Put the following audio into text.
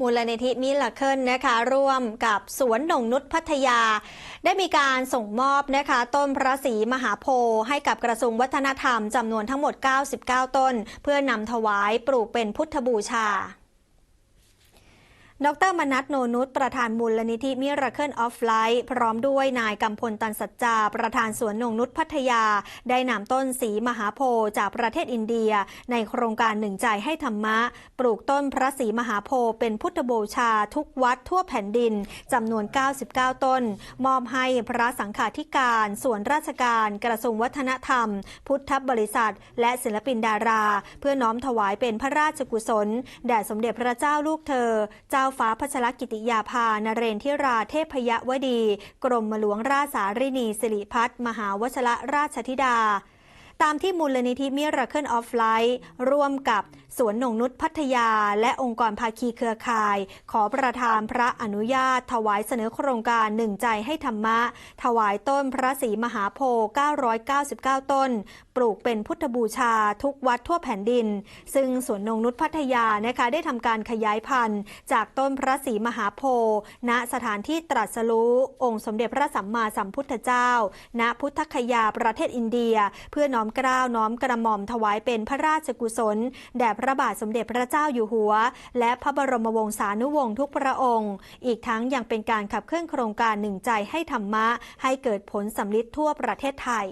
มูลนิธิมิลเคิลนะคะ ร่วมกับสวนหนงนุชพัทยา ได้มีการส่งมอบนะคะ ต้นพระศรีมหาโพธิ์ให้กับกระทรวงวัฒนธรรมจำนวนทั้งหมด 99 ต้น เพื่อนำถวายปลูกเป็นพุทธบูชา ดรมนัทโนนุชประธานมูลนิธิมิราเคิลออฟไลท์พร้อมด้วยนายกำพลตันสัจจา ประธานสวนนงนุชพัทยา ได้นำต้นสีมหาโพธิ์จากประเทศอินเดีย ในโครงการหนึ่งใจให้ธรรมะ ปลูกต้นพระศรีมหาโพธิ์เป็นพุทธบูชาทุกวัดทั่วแผ่นดินจำนวน 99 ต้น มอบให้พระสังฆาธิการส่วนราชการกระทรวงวัฒนธรรม พุทธบริษัท และศิลปินดารา เพื่อน้อมถวายเป็นพระราชกุศลแด่สมเด็จพระเจ้าลูกเธอเจ้าฟ้าพัชรกิติยาภานเรนทิราเทพยวดี กรมหลวงราชสารินีสิริพัฒมหาวชรราชธิดา ตามที่มูลนิธิมิราเคิลออฟไลท์ร่วมกับสวนหนงนุชพัทยา และองค์กรภาคีเครือข่าย ขอประทานพระอนุญาต ถวายเสนอโครงการหนึ่งใจให้ธรรมะ ถวายต้นพระศรีมหาโพธิ์999 ต้น ปลูกเป็นพุทธบูชาทุกวัดทั่วแผ่นดิน ซึ่งสวนนงนุชพัทยานะคะได้ทำการขยายพันธุ์ จากต้นพระศรีมหาโพธิ์ณสถานที่ตรัสรู้องค์สมเด็จพระสัมมาสัมพุทธเจ้า ณพุทธคยาประเทศอินเดีย เพื่อน้อมอมเกล้าน้อมกระหม่อมถวายเป็นพระราชกุศล แด่พระบาทสมเด็จพระเจ้าอยู่หัว และพระบรมวงศานุวงศ์ทุกพระองค์ อีกทั้งยังเป็นการขับเคลื่อนโครงการหนึ่งใจให้ธรรมะ ให้เกิดผลสำลิดทั่วประเทศไทย